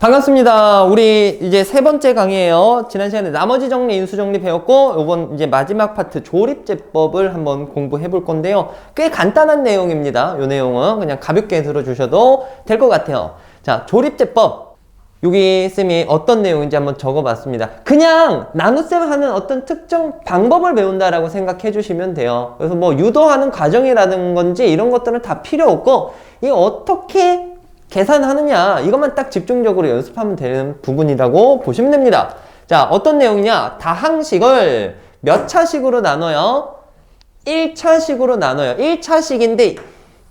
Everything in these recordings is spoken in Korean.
반갑습니다. 우리 이제 세 번째 강의예요. 지난 시간에 나머지 정리, 인수 정리 배웠고, 이번 이제 마지막 파트 조립제법을 한번 공부해 볼 건데요. 꽤 간단한 내용입니다. 이 내용은 그냥 가볍게 들어주셔도 될 것 같아요. 자, 조립제법. 여기 쌤이 어떤 내용인지 한번 적어봤습니다. 그냥 나눗셈 하는 어떤 특정 방법을 배운다라고 생각해 주시면 돼요. 그래서 뭐 유도하는 과정이라는 건지 이런 것들은 다 필요 없고, 이 어떻게 계산하느냐 이것만 딱 집중적으로 연습하면 되는 부분이라고 보시면 됩니다. 자 어떤 내용이냐 다항식을 몇 차식으로 나눠요? 1차식으로 나눠요. 1차식인데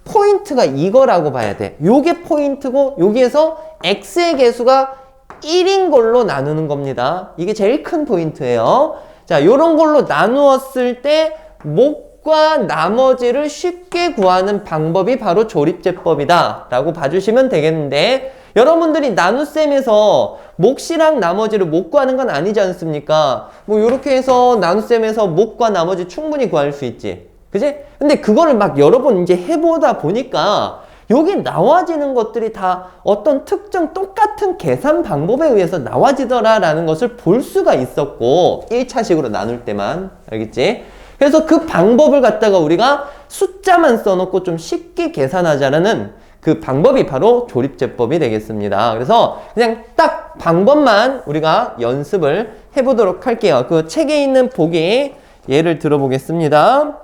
포인트가 이거라고 봐야 돼. 요게 포인트고 여기에서 x의 개수가 1인 걸로 나누는 겁니다. 이게 제일 큰 포인트예요. 자, 요런 걸로 나누었을 때 목 과 나머지를 쉽게 구하는 방법이 바로 조립제법이다 라고 봐주시면 되겠는데 여러분들이 나눗셈에서 몫이랑 나머지를 못 구하는 건 아니지 않습니까? 뭐 요렇게 해서 나눗셈에서 목과 나머지 충분히 구할 수 있지. 그지? 근데 그거를 막 여러 번 이제 해보다 보니까 여기 나와지는 것들이 다 어떤 특정 똑같은 계산 방법에 의해서 나와지더라라는 것을 볼 수가 있었고 1차식으로 나눌 때만 알겠지? 그래서 그 방법을 갖다가 우리가 숫자만 써놓고 좀 쉽게 계산하자는 그 방법이 바로 조립제법이 되겠습니다. 그래서 그냥 딱 방법만 우리가 연습을 해보도록 할게요. 그 책에 있는 보기 예를 들어보겠습니다.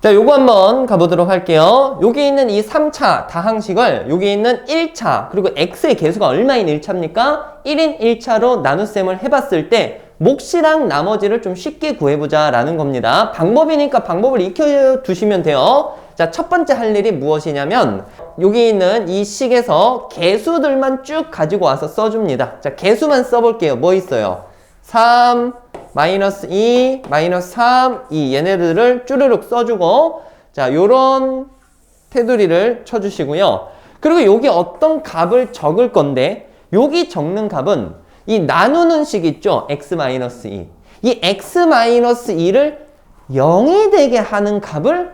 자, 요거 한번 가보도록 할게요. 여기 있는 이 3차 다항식을 여기 있는 1차 그리고 x의 개수가 얼마인 1차입니까? 1인 1차로 나눗셈을 해봤을 때 몫이랑 나머지를 좀 쉽게 구해보자 라는 겁니다. 방법이니까 방법을 익혀두시면 돼요. 자, 첫 번째 할 일이 무엇이냐면 여기 있는 이 식에서 개수들만 쭉 가지고 와서 써줍니다. 자, 개수만 써볼게요. 뭐 있어요? 3, 마이너스 2, 마이너스 3, 2 얘네들을 쭈르륵 써주고 자 요런 테두리를 쳐주시고요. 그리고 여기 어떤 값을 적을 건데 여기 적는 값은 이 나누는 식 있죠? x 마이너스 2. 이 x 마이너스 2를 0이 되게 하는 값을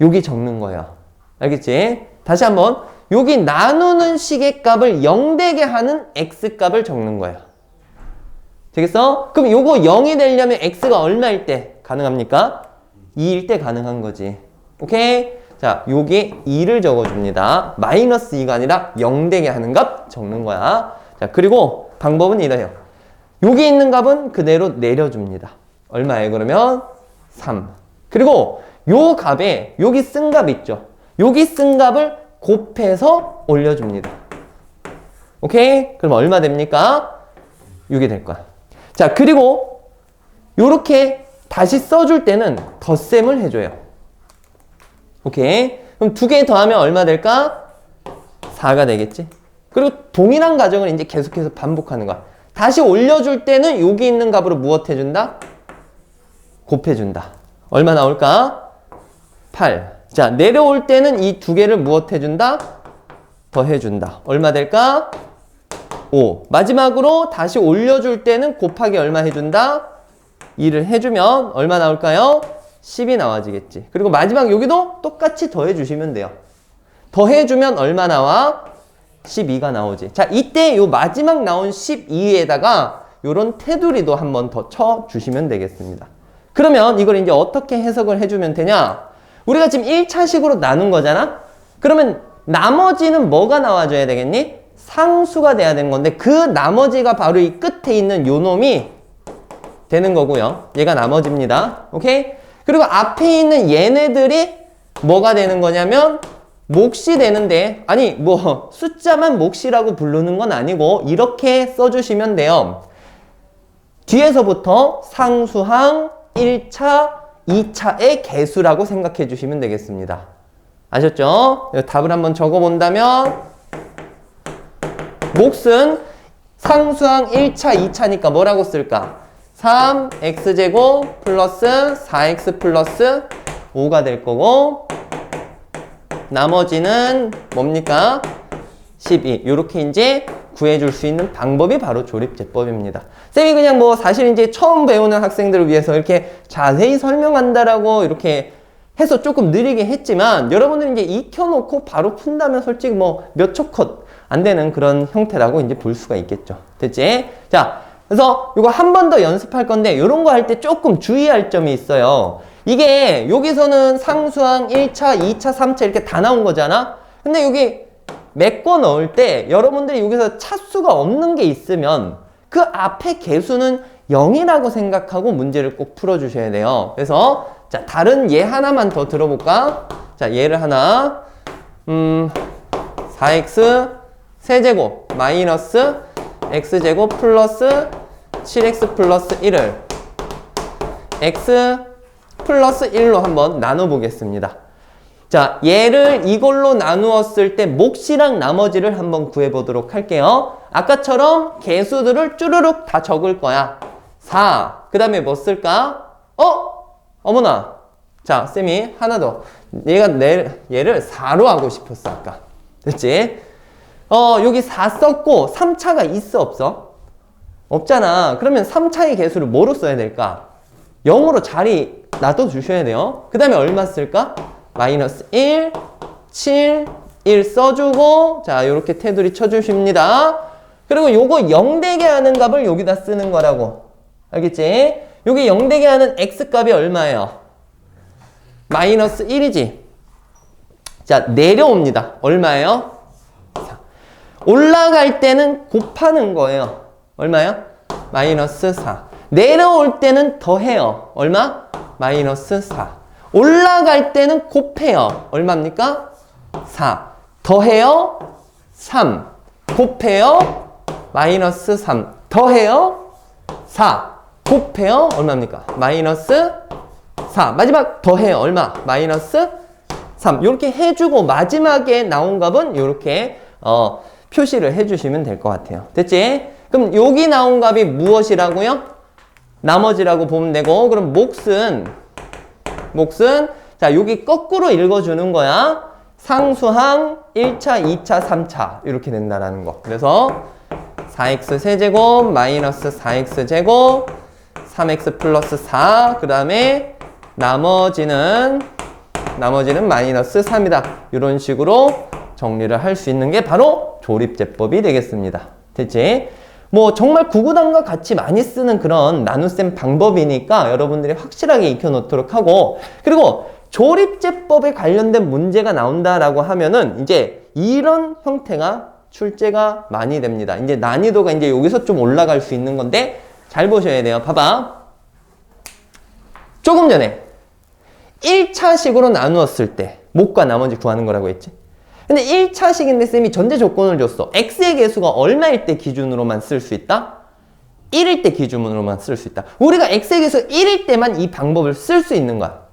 여기 적는 거예요. 알겠지? 다시 한번 여기 나누는 식의 값을 0 되게 하는 x 값을 적는 거예요. 되겠어? 그럼 요거 0이 되려면 x가 얼마일 때 가능합니까? 2일 때 가능한 거지. 오케이? 자, 요게 2를 적어줍니다. 마이너스 2가 아니라 0 되게 하는 값 적는 거야. 자, 그리고 방법은 이래요. 여기 있는 값은 그대로 내려줍니다. 얼마예요, 그러면? 3. 그리고 요 값에 여기 쓴 값 있죠? 여기 쓴 값을 곱해서 올려줍니다. 오케이? 그럼 얼마 됩니까? 6이 될 거야. 자, 그리고 요렇게 다시 써줄 때는 덧셈을 해줘요. 오케이. 그럼 두 개 더하면 얼마 될까? 4가 되겠지. 그리고 동일한 과정을 이제 계속해서 반복하는 거야. 다시 올려줄 때는 여기 있는 값으로 무엇 해준다? 곱해준다. 얼마 나올까? 8. 자, 내려올 때는 이 두 개를 무엇 해준다? 더해준다. 얼마 될까? 5. 마지막으로 다시 올려줄 때는 곱하기 얼마 해준다? 2를 해주면 얼마 나올까요? 10이 나와지겠지. 그리고 마지막 여기도 똑같이 더해주시면 돼요. 더해주면 얼마 나와? 12가 나오지. 자, 이때 요 마지막 나온 12에다가 요런 테두리도 한번 더 쳐주시면 되겠습니다. 그러면 이걸 이제 어떻게 해석을 해주면 되냐? 우리가 지금 1차식으로 나눈 거잖아? 그러면 나머지는 뭐가 나와줘야 되겠니? 상수가 돼야 되는 건데 그 나머지가 바로 이 끝에 있는 요 놈이 되는 거고요. 얘가 나머지입니다. 오케이? 그리고 앞에 있는 얘네들이 뭐가 되는 거냐면 몫이 되는데 아니 뭐 숫자만 몫이라고 부르는 건 아니고 이렇게 써주시면 돼요. 뒤에서부터 상수항 1차, 2차의 개수라고 생각해 주시면 되겠습니다. 아셨죠? 답을 한번 적어본다면 몫은 상수항 1차, 2차니까 뭐라고 쓸까? 3x제곱 플러스 4x 플러스 5가 될 거고 나머지는 뭡니까? 12 이렇게 이제 구해줄 수 있는 방법이 바로 조립제법입니다. 쌤이 그냥 뭐 사실 이제 처음 배우는 학생들을 위해서 이렇게 자세히 설명한다라고 이렇게 해서 조금 느리게 했지만 여러분들이 이제 익혀놓고 바로 푼다면 솔직히 뭐 몇 초 컷 안 되는 그런 형태라고 이제 볼 수가 있겠죠. 됐지? 자, 그래서 이거 한 번 더 연습할 건데 이런 거 할 때 조금 주의할 점이 있어요. 이게 여기서는 상수항 1차, 2차, 3차 이렇게 다 나온 거잖아? 근데 여기 메꿔 넣을 때 여러분들이 여기서 차수가 없는 게 있으면 그 앞에 개수는 0이라고 생각하고 문제를 꼭 풀어주셔야 돼요. 그래서 자 다른 예 하나만 더 들어볼까? 자 예를 하나 음 4x 세제곱 마이너스 x제곱 플러스 7x 플러스 1을 x 플러스 1로 한번 나눠보겠습니다. 자, 얘를 이걸로 나누었을 때 몫이랑 나머지를 한번 구해보도록 할게요. 아까처럼 개수들을 쭈르륵 다 적을 거야. 4. 그 다음에 뭐 쓸까? 어? 어머나. 자, 쌤이 하나 더. 얘가 내, 얘를 4로 하고 싶었어, 아까. 됐지? 어, 여기 4 썼고 3차가 있어, 없어? 없잖아. 그러면 3차의 개수를 뭐로 써야 될까? 0으로 자리 놔둬 주셔야 돼요. 그 다음에 얼마 쓸까? 마이너스 1, 7, 1 써주고 자 이렇게 테두리 쳐주십니다. 그리고 요거 0 되게 하는 값을 여기다 쓰는 거라고. 알겠지? 여기 0 되게 하는 x값이 얼마예요? 마이너스 1이지. 자 내려옵니다. 얼마예요? 자, 올라갈 때는 곱하는 거예요. 얼마요? 마이너스 4. 내려올 때는 더해요. 얼마? 마이너스 4. 올라갈 때는 곱해요. 얼마입니까? 4. 더해요? 3. 곱해요? 마이너스 3. 더해요? 4. 곱해요? 얼마입니까? 마이너스 4. 마지막 더해요. 얼마? 마이너스 3. 이렇게 해주고 마지막에 나온 값은 이렇게 어, 표시를 해주시면 될 것 같아요. 됐지? 그럼 여기 나온 값이 무엇이라고요? 나머지라고 보면 되고 그럼 몫은 몫은 자 여기 거꾸로 읽어주는 거야. 상수항 1차, 2차, 3차 이렇게 된다라는 거. 그래서 4x 세제곱 마이너스 4x 제곱 3x 플러스 4 그 다음에 나머지는 나머지는 마이너스 3이다. 이런 식으로 정리를 할 수 있는 게 바로 조립제법이 되겠습니다. 됐지? 뭐 정말 구구단과 같이 많이 쓰는 그런 나눗셈 방법이니까 여러분들이 확실하게 익혀놓도록 하고 그리고 조립제법에 관련된 문제가 나온다라고 하면은 이제 이런 형태가 출제가 많이 됩니다. 이제 난이도가 이제 여기서 좀 올라갈 수 있는 건데 잘 보셔야 돼요. 봐봐. 조금 전에 1차식으로 나누었을 때 목과 나머지 구하는 거라고 했지. 근데 1차 식인데 쌤이 전제 조건을 줬어. x의 개수가 얼마일 때 기준으로만 쓸 수 있다? 1일 때 기준으로만 쓸 수 있다. 우리가 x의 개수 1일 때만 이 방법을 쓸 수 있는 거야.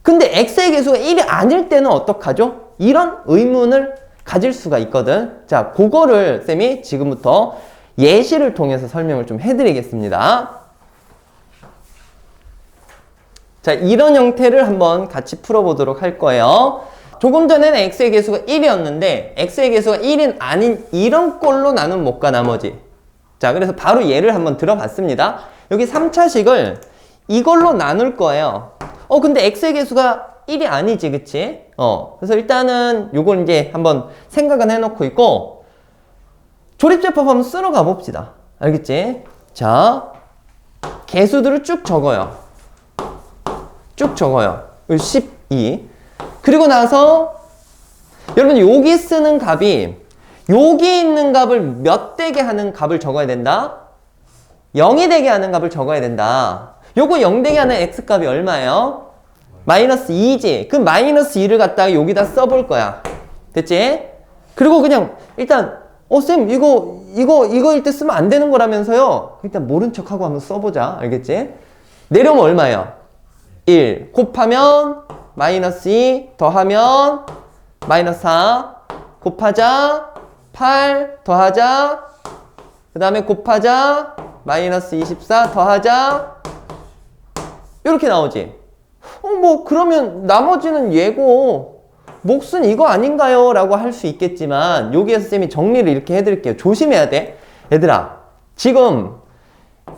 근데 x의 개수가 1이 아닐 때는 어떡하죠? 이런 의문을 가질 수가 있거든. 자, 그거를 쌤이 지금부터 예시를 통해서 설명을 좀 해드리겠습니다. 자, 이런 형태를 한번 같이 풀어보도록 할 거예요. 조금 전에는 x의 개수가 1이었는데 x의 개수가 1인 아닌 이런 꼴로 나눈 못과 나머지. 자 그래서 바로 예를 한번 들어봤습니다. 여기 3차식을 이걸로 나눌 거예요. 어 근데 x의 개수가 1이 아니지 그치? 어 그래서 일단은 요걸 이제 한번 생각은 해놓고 있고 조립제법 한번 쓸어 가봅시다. 알겠지? 자 개수들을 쭉 적어요. 쭉 적어요. 12 그리고 나서 여러분 여기 쓰는 값이 여기 있는 값을 몇 되게 하는 값을 적어야 된다? 0이 되게 하는 값을 적어야 된다. 요거 0 되게 하는 x값이 얼마예요? 마이너스 2지. 그 마이너스 2를 갖다가 여기다 써볼 거야. 됐지? 그리고 그냥 일단 어, 쌤, 이거, 이거, 이거일 때 쓰면 안 되는 거라면서요? 일단 모른 척하고 한번 써보자. 알겠지? 내려오면 얼마예요? 1. 곱하면 마이너스 2 더하면 마이너스 4 곱하자 8 더하자 그 다음에 곱하자 마이너스 24 더하자 이렇게 나오지. 어 뭐 그러면 나머지는 예고. 몫은 이거 아닌가요? 라고 할 수 있겠지만 여기에서 쌤이 정리를 이렇게 해드릴게요. 조심해야 돼. 얘들아 지금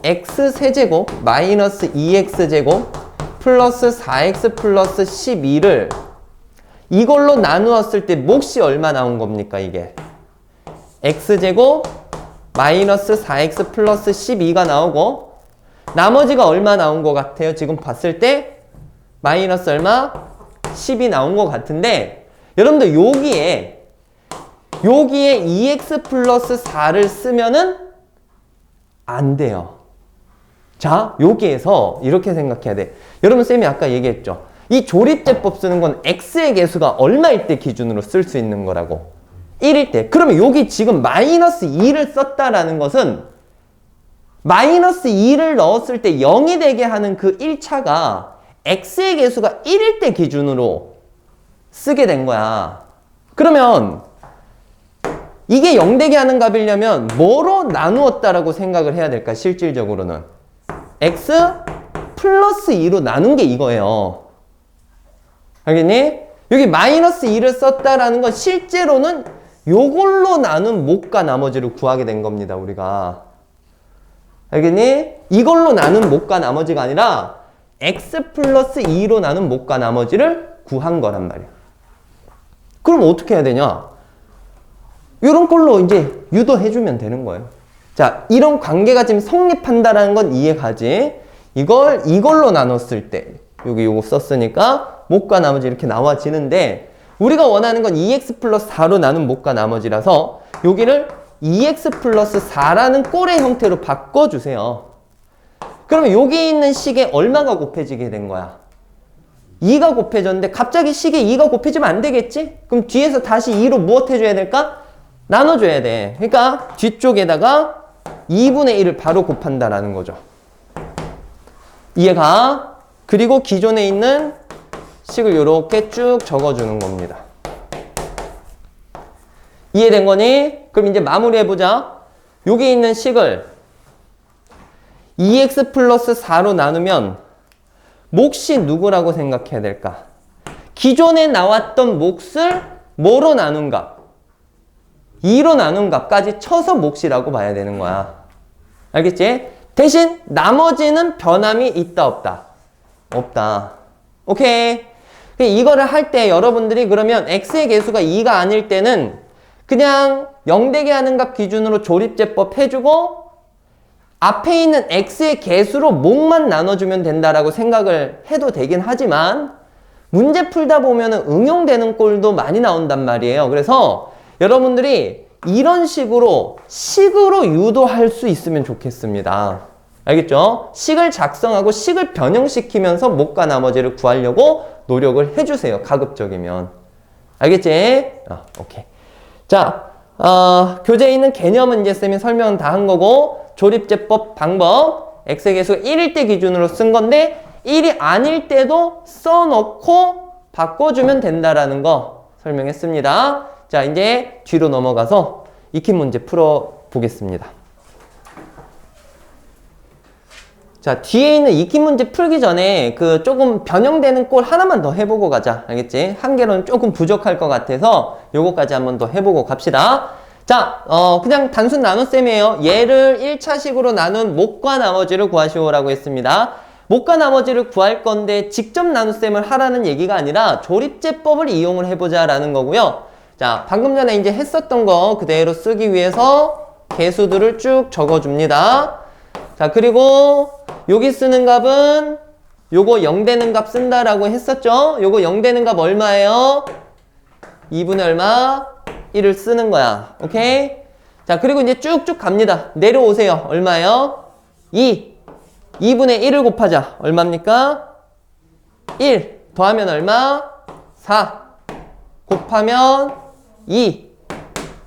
x 세제곱 마이너스 2x 제곱 플러스 4x 플러스 12를 이걸로 나누었을 때 몫이 얼마 나온 겁니까 이게? X제곱 마이너스 4x 플러스 12가 나오고 나머지가 얼마 나온 것 같아요? 지금 봤을 때 마이너스 얼마? 10이 나온 것 같은데 여러분들 여기에 여기에 2x 플러스 4를 쓰면은 안 돼요 자, 여기에서 이렇게 생각해야 돼. 여러분, 쌤이 아까 얘기했죠. 이 조립제법 쓰는 건 x의 개수가 얼마일 때 기준으로 쓸 수 있는 거라고. 1일 때. 그러면 여기 지금 마이너스 2를 썼다라는 것은 마이너스 2를 넣었을 때 0이 되게 하는 그 1차가 x의 개수가 1일 때 기준으로 쓰게 된 거야. 그러면 이게 0 되게 하는 값이려면 뭐로 나누었다라고 생각을 해야 될까? 실질적으로는. X 플러스 2로 나눈 게 이거예요. 알겠니? 여기 마이너스 2를 썼다라는 건 실제로는 요걸로 나눈 목과 나머지를 구하게 된 겁니다, 우리가. 알겠니? 이걸로 나눈 목과 나머지가 아니라 x 플러스 2로 나눈 목과 나머지를 구한 거란 말이야. 그럼 어떻게 해야 되냐? 이런 걸로 이제 유도해주면 되는 거예요. 자, 이런 관계가 지금 성립한다라는 건 이해가지. 이걸 이걸로 나눴을 때 여기 요거 썼으니까 목과 나머지 이렇게 나와지는데 우리가 원하는 건 2x 플러스 4로 나눈 목과 나머지라서 여기를 2x 플러스 4라는 꼴의 형태로 바꿔주세요. 그러면 여기 있는 식에 얼마가 곱해지게 된 거야? 2가 곱해졌는데 갑자기 식에 2가 곱해지면 안 되겠지? 그럼 뒤에서 다시 2로 무엇 해줘야 될까? 나눠줘야 돼. 그러니까 뒤쪽에다가 2분의 1을 바로 곱한다라는 거죠. 이해가? 그리고 기존에 있는 식을 이렇게 쭉 적어주는 겁니다. 이해된 거니? 그럼 이제 마무리해보자. 여기 있는 식을 2x 플러스 4로 나누면 몫이 누구라고 생각해야 될까? 기존에 나왔던 몫을 뭐로 나눈 값? 2로 나눈 값까지 쳐서 몫이라고 봐야 되는 거야. 알겠지? 대신 나머지는 변함이 있다 없다? 없다. 오케이. 이거를 할 때 여러분들이 그러면 x의 개수가 2가 아닐 때는 그냥 0되게 하는 값 기준으로 조립제법 해주고 앞에 있는 x의 개수로 목만 나눠주면 된다라고 생각을 해도 되긴 하지만 문제 풀다 보면 응용되는 꼴도 많이 나온단 말이에요. 그래서 여러분들이 이런 식으로 식으로 유도할 수 있으면 좋겠습니다. 알겠죠? 식을 작성하고 식을 변형시키면서 목과 나머지를 구하려고 노력을 해주세요. 가급적이면. 알겠지? 아, 오케이. 자, 어, 교재에 있는 개념은 이제 쌤이 설명 다한 거고, 조립제법 방법, x의 개수가 1일 때 기준으로 쓴 건데, 1이 아닐 때도 써놓고 바꿔주면 된다라는 거 설명했습니다. 자, 이제 뒤로 넘어가서 익힌 문제 풀어 보겠습니다. 자, 뒤에 있는 익힌 문제 풀기 전에 그 조금 변형되는 꼴 하나만 더 해보고 가자. 알겠지? 한 개로는 조금 부족할 것 같아서 요거까지 한번 더 해보고 갑시다. 자, 어, 그냥 단순 나눗셈이에요. 얘를 1차식으로 나눈 목과 나머지를 구하시오라고 했습니다. 목과 나머지를 구할 건데 직접 나눗셈을 하라는 얘기가 아니라 조립제법을 이용을 해보자라는 거고요. 자, 방금 전에 이제 했었던 거 그대로 쓰기 위해서 개수들을 쭉 적어줍니다. 자, 그리고 여기 쓰는 값은 요거 0 되는 값 쓴다라고 했었죠? 요거 0 되는 값 얼마예요? 2분의 얼마? 1을 쓰는 거야. 오케이? 자, 그리고 이제 쭉쭉 갑니다. 내려오세요. 얼마예요? 2. 2분의 1을 곱하자. 얼마입니까? 1. 더하면 얼마? 4. 곱하면 2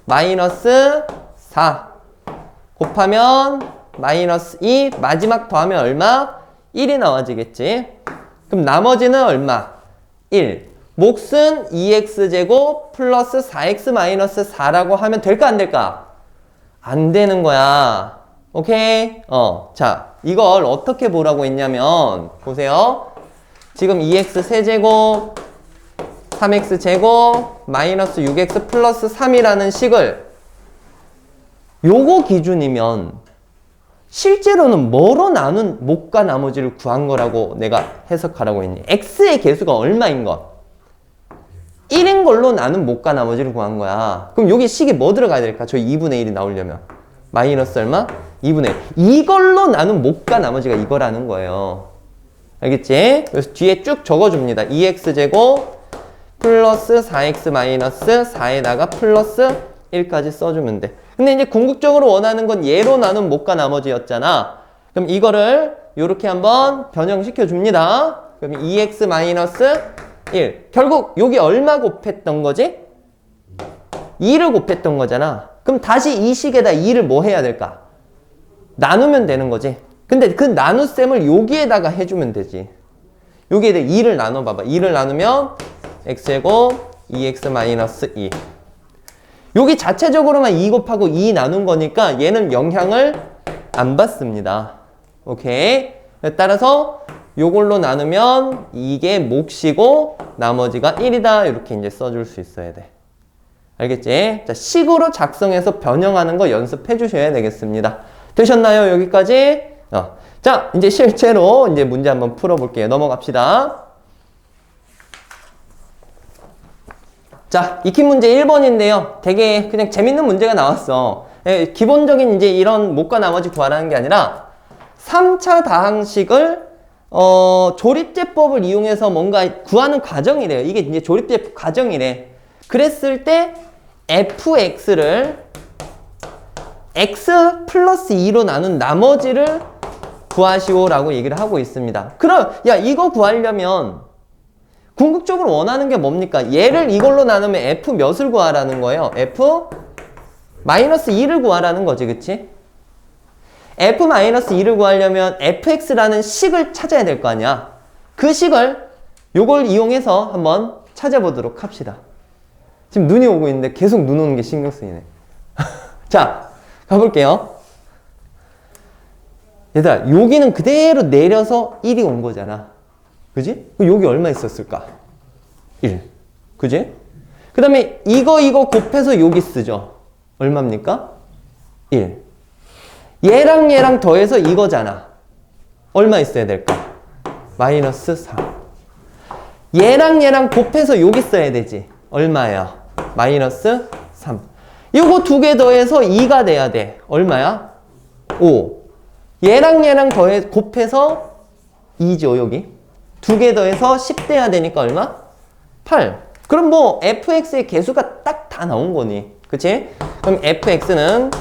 마이너스 4 곱하면 마이너스 2 마지막 더하면 얼마? 1이 나와지겠지 그럼 나머지는 얼마? 1 몫은 2x제곱 플러스 4x 마이너스 4라고 하면 될까 안 될까? 안 되는 거야 오케이? 어, 자 이걸 어떻게 보라고 했냐면 보세요 지금 2x 세제곱 3x 제곱 마이너스 6x 플러스 3이라는 식을 요거 기준이면 실제로는 뭐로 나눈 목과 나머지를 구한 거라고 내가 해석하라고 했니? x의 개수가 얼마인 것? 1인 걸로 나눈 목과 나머지를 구한 거야. 그럼 여기 식이 뭐 들어가야 될까? 저 2분의 1이 나오려면. 마이너스 얼마? 2분의 1. 이걸로 나눈 목과 나머지가 이거라는 거예요. 알겠지? 그래서 뒤에 쭉 적어줍니다. 2x제곱 플러스 4x 마이너스 4에다가 플러스 1까지 써주면 돼. 근데 이제 궁극적으로 원하는 건 얘로 나눈 목과 나머지였잖아. 그럼 이거를 이렇게 한번 변형시켜 줍니다. 그럼 2x 마이너스 1. 결국 여기 얼마 곱했던 거지? 2를 곱했던 거잖아. 그럼 다시 이 식에다 2를 뭐 해야 될까? 나누면 되는 거지. 근데 그 나눗셈을 여기에다가 해주면 되지. 여기에다 2를 나눠봐봐. 2를 나누면 x제곱 2x 마이너스 2. 여기 자체적으로만 2 곱하고 2 나눈 거니까 얘는 영향을 안 받습니다. 오케이. 따라서 요걸로 나누면 이게 몫이고 나머지가 1이다. 이렇게 이제 써줄 수 있어야 돼. 알겠지? 자, 식으로 작성해서 변형하는 거 연습해 주셔야 되겠습니다. 되셨나요? 여기까지? 어. 자, 이제 실제로 이제 문제 한번 풀어볼게요. 넘어갑시다. 자, 익힌 문제 1번인데요. 되게 그냥 재밌는 문제가 나왔어. 예, 기본적인 이제 이런 목과 나머지 구하라는 게 아니라 3차 다항식을 어, 조립제법을 이용해서 뭔가 구하는 과정이래요. 이게 이제 조립제 과정이래. 그랬을 때 fx를 x 플러스 2로 나눈 나머지를 구하시오라고 얘기를 하고 있습니다. 그럼 야 이거 구하려면 궁극적으로 원하는 게 뭡니까? 얘를 이걸로 나누면 f 몇을 구하라는 거예요? f 마이너스 2를 구하라는 거지, 그치? f 마이너스 2를 구하려면 fx라는 식을 찾아야 될 거 아니야? 그 식을 요걸 이용해서 한번 찾아보도록 합시다. 지금 눈이 오고 있는데 계속 눈 오는 게 신경 쓰이네. 자, 가볼게요. 얘들아, 여기는 그대로 내려서 1이 온 거잖아. 그지? 여기 얼마 있었을까? 1. 그지? 그 다음에 이거 이거 곱해서 여기 쓰죠. 얼마입니까? 1. 얘랑 얘랑 더해서 이거잖아. 얼마 있어야 될까? 마이너스 4. 얘랑 얘랑 곱해서 여기 써야 되지. 얼마야? 마이너스 3. 이거 두 개 더해서 2가 돼야 돼. 얼마야? 5. 얘랑 얘랑 더해 곱해서 2죠, 여기. 두 개 더해서 10 돼야 되니까 얼마? 8. 그럼 뭐 fx의 개수가 딱 다 나온 거니. 그치? 그럼 fx는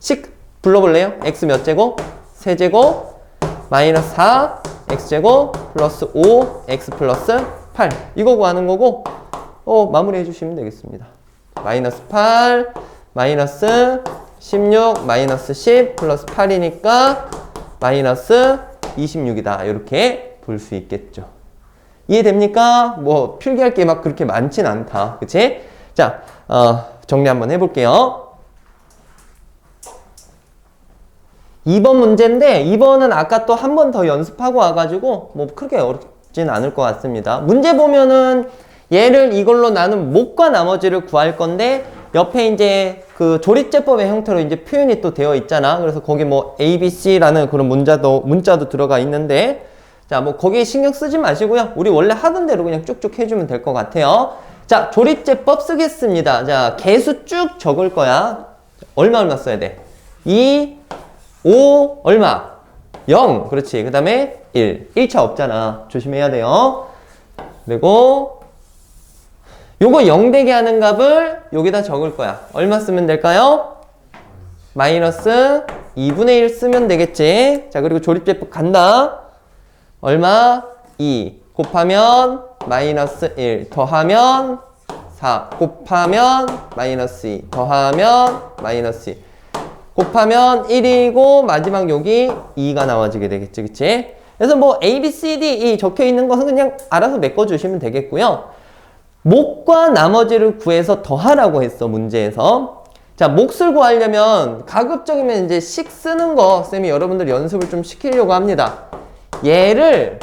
식 불러볼래요? x 몇 제곱? 세제곱 마이너스 4 x제곱 플러스 5 x 플러스 8 이거 구하는 거고 어 마무리 해 주시면 되겠습니다. 마이너스 8 마이너스 16 마이너스 10 플러스 8이니까 마이너스 26이다. 이렇게 볼 수 있겠죠. 이해됩니까? 뭐 필기할 게 막 그렇게 많진 않다. 그치? 자, 어, 정리 한번 해볼게요. 2번 문제인데 2번은 아까 또 한 번 더 연습하고 와가지고 뭐 크게 어렵진 않을 것 같습니다. 문제 보면은 얘를 이걸로 나눈 목과 나머지를 구할 건데 옆에 이제 그 조립제법의 형태로 이제 표현이 또 되어 있잖아. 그래서 거기 뭐 A, B, C라는 그런 문자도 문자도 들어가 있는데 자, 뭐 거기에 신경 쓰지 마시고요. 우리 원래 하던 대로 그냥 쭉쭉 해주면 될 것 같아요. 자, 조립제법 쓰겠습니다. 자, 개수 쭉 적을 거야. 얼마 얼마 써야 돼? 2, 5, 얼마? 0. 그렇지. 그 다음에 1. 1차 없잖아. 조심해야 돼요. 그리고 요거 0 되게 하는 값을 여기다 적을 거야. 얼마 쓰면 될까요? 마이너스 2분의 1 쓰면 되겠지. 자, 그리고 조립제법 간다. 얼마? 2 곱하면 마이너스 1 더하면 4 곱하면 마이너스 2 더하면 마이너스 2 곱하면 1이고 마지막 여기 2가 나와지게 되겠지 그치? 그래서 뭐 A, B, C, D, E 적혀 있는 것은 그냥 알아서 메꿔주시면 되겠고요 목과 나머지를 구해서 더하라고 했어 문제에서 자 몫을 구하려면 가급적이면 이제 식 쓰는 거 쌤이 여러분들 연습을 좀 시키려고 합니다 얘를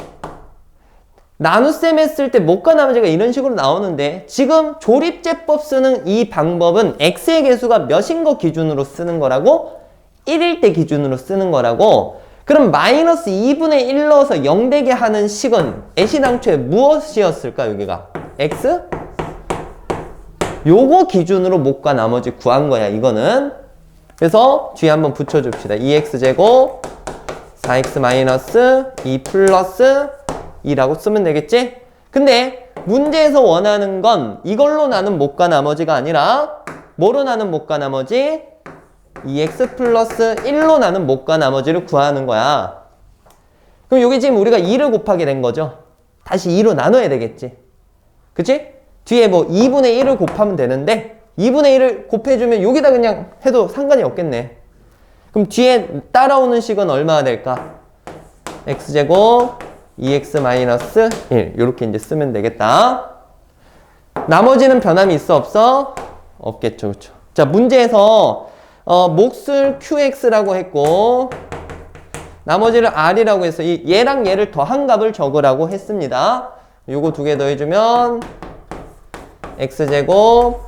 나눗셈 했을 때 목과 나머지가 이런 식으로 나오는데 지금 조립제법 쓰는 이 방법은 x의 개수가 몇인 거 기준으로 쓰는 거라고? 1일 때 기준으로 쓰는 거라고 그럼 마이너스 2분의 1 넣어서 0 되게 하는 식은 애시당초에 무엇이었을까 여기가 x? 요거 기준으로 못과 나머지 구한 거야 이거는 그래서 뒤에 한번 붙여줍시다 2x제곱 4x 마이너스 2 플러스 2라고 쓰면 되겠지? 근데 문제에서 원하는 건 이걸로 나는 못과 나머지가 아니라 뭐로 나는 못과 나머지? 2x 플러스 1로 나는 못과 나머지를 구하는 거야. 그럼 여기 지금 우리가 2를 곱하게 된 거죠? 다시 2로 나눠야 되겠지? 그치? 뒤에 뭐 2분의 1을 곱하면 되는데 2분의 1을 곱해주면 여기다 그냥 해도 상관이 없겠네. 그럼 뒤에 따라오는 식은 얼마가 될까? x제곱 2x 마이너스 1 이렇게 이제 쓰면 되겠다. 나머지는 변함이 있어 없어? 없겠죠, 그렇죠? 자 문제에서 어, 몫을 qx라고 했고 나머지를 r이라고 해서 이 얘랑 얘를 더한 값을 적으라고 했습니다. 요거 두 개 더해 주면 x제곱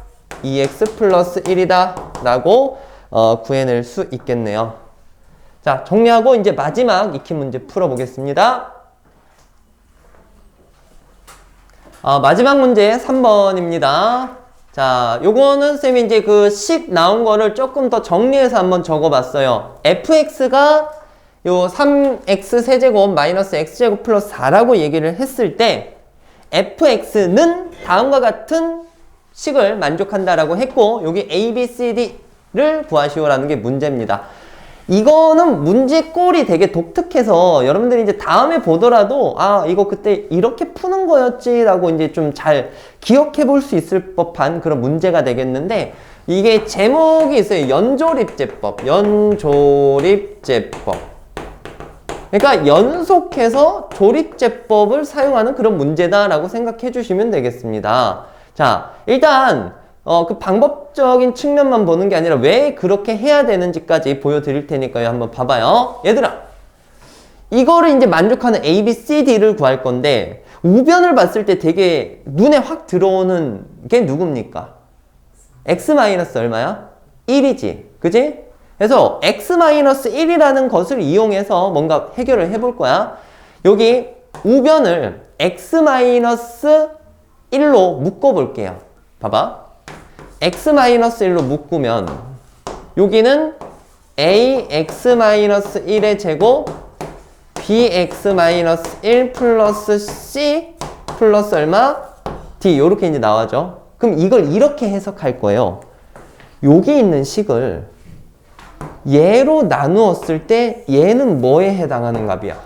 2x 플러스 1이다 라고 어, 구해낼 수 있겠네요. 자 정리하고 이제 마지막 익히 문제 풀어보겠습니다. 어, 마지막 문제 3번입니다. 자, 요거는 쌤이 이제 그 식 나온 거를 조금 더 정리해서 한번 적어봤어요. fx가 요 3x 세제곱 마이너스 x제곱 플러스 4라고 얘기를 했을 때 fx는 다음과 같은 식을 만족한다라고 했고 여기 a, b, c, d 를 구하시오라는 게 문제입니다. 이거는 문제 꼴이 되게 독특해서 여러분들이 이제 다음에 보더라도 아 이거 그때 이렇게 푸는 거였지라고 이제 좀 잘 기억해 볼 수 있을 법한 그런 문제가 되겠는데 이게 제목이 있어요. 연조립제법. 연조립제법. 그러니까 연속해서 조립제법을 사용하는 그런 문제다라고 생각해 주시면 되겠습니다. 자 일단 어, 그 방법적인 측면만 보는 게 아니라 왜 그렇게 해야 되는지까지 보여드릴 테니까요. 한번 봐봐요. 얘들아, 이거를 이제 만족하는 A, B, C, D를 구할 건데, 우변을 봤을 때 되게 눈에 확 들어오는 게 누굽니까? X 마이너스 얼마야? 1이지. 그지? 그래서 X 마이너스 1이라는 것을 이용해서 뭔가 해결을 해볼 거야. 여기 우변을 X 마이너스 1로 묶어볼게요. 봐봐. X-1로 묶으면 여기는 ax-1의 제곱 bx-1 플러스 c 플러스 얼마? d 이렇게 이제 나와죠. 그럼 이걸 이렇게 해석할 거예요. 여기 있는 식을 얘로 나누었을 때 얘는 뭐에 해당하는 값이야?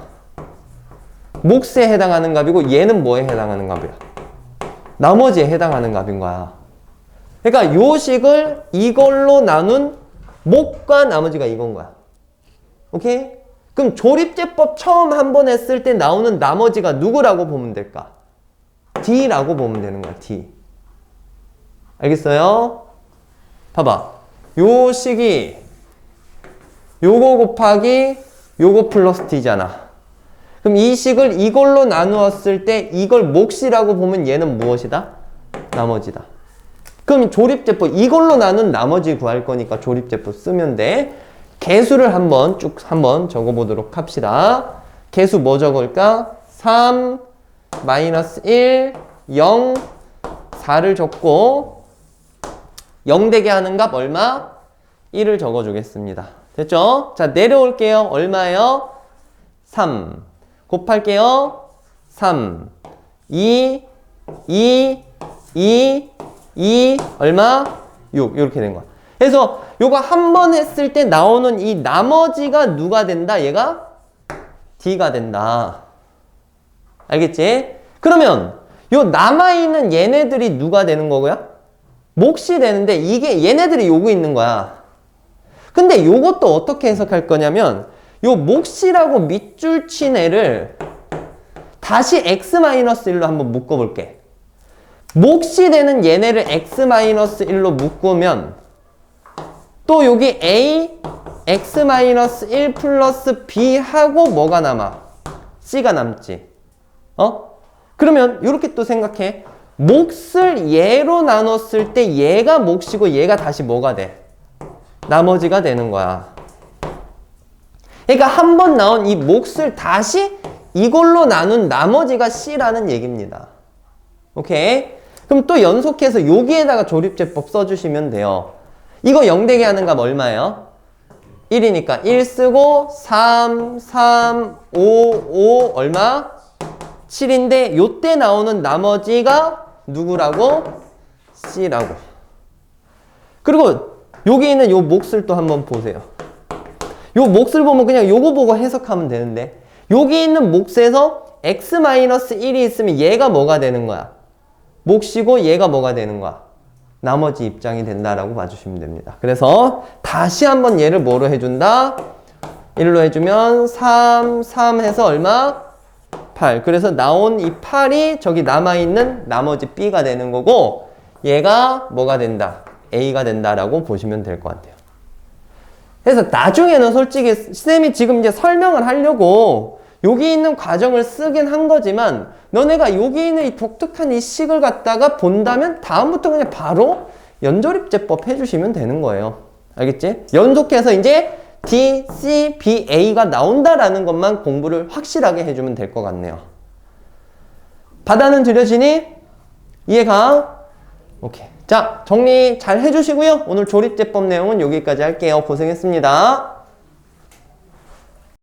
몫에 해당하는 값이고 얘는 뭐에 해당하는 값이야? 나머지에 해당하는 값인 거야. 그러니까 요 식을 이걸로 나눈 목과 나머지가 이건 거야. 오케이? 그럼 조립제법 처음 한 번 했을 때 나오는 나머지가 누구라고 보면 될까? D라고 보면 되는 거야, D. 알겠어요? 봐봐. 요 식이 요거 곱하기 요거 플러스 D잖아. 그럼 이 식을 이걸로 나누었을 때 이걸 몫이라고 보면 얘는 무엇이다? 나머지다. 그럼 조립제법 이걸로 나눈 나머지 구할 거니까 조립제법 쓰면 돼. 개수를 한번 쭉 한번 적어보도록 합시다. 개수 뭐 적을까? 3, 마이너스 1, 0, 4를 적고 0 되게 하는 값 얼마? 1을 적어주겠습니다. 됐죠? 자 내려올게요. 얼마예요? 3 곱할게요. 3, 2, 2, 2, 2 얼마? 6 이렇게 된 거야. 그래서 요거 한 번 했을 때 나오는 이 나머지가 누가 된다? 얘가 D가 된다. 알겠지? 그러면 요 남아있는 얘네들이 누가 되는 거고요? 몫이 되는데 이게 얘네들이 요거 있는 거야. 근데 요것도 어떻게 해석할 거냐면 요 몫이라고 밑줄 친 애를 다시 x-1로 한번 묶어볼게. 몫이 되는 얘네를 x-1로 묶으면 또 여기 a x-1 플러스 b 하고 뭐가 남아? c가 남지. 어? 그러면 이렇게 또 생각해. 몫을 얘로 나눴을 때 얘가 몫이고 얘가 다시 뭐가 돼? 나머지가 되는 거야. 그러니까 한 번 나온 이 몫을 다시 이걸로 나눈 나머지가 C라는 얘기입니다. 오케이? 그럼 또 연속해서 여기에다가 조립제법 써주시면 돼요. 이거 0되게 하는 값 얼마예요? 1이니까 1 쓰고 3, 3, 5, 5 얼마? 7인데 요때 나오는 나머지가 누구라고? C라고. 그리고 여기 있는 요 몫을 또 한번 보세요. 요 몫을 보면 그냥 요거 보고 해석하면 되는데 여기 있는 몫에서 x-1이 있으면 얘가 뭐가 되는 거야? 몫이고 얘가 뭐가 되는 거야? 나머지 입장이 된다라고 봐주시면 됩니다. 그래서 다시 한번 얘를 뭐로 해준다? 1로 해주면 3, 3 해서 얼마? 8. 그래서 나온 이 8이 저기 남아있는 나머지 B가 되는 거고 얘가 뭐가 된다? A가 된다라고 보시면 될 것 같아요. 그래서 나중에는 솔직히 쌤이 지금 이제 설명을 하려고 여기 있는 과정을 쓰긴 한 거지만 너네가 여기 있는 이 독특한 이 식을 갖다가 본다면 다음부터 그냥 바로 연조립제법 해주시면 되는 거예요. 알겠지? 연속해서 이제 D, C, B, A가 나온다라는 것만 공부를 확실하게 해주면 될 것 같네요. 바다는 들려지니? 이해가? 오케이. 자, 정리 잘 해주시고요. 오늘 조립제법 내용은 여기까지 할게요. 고생했습니다.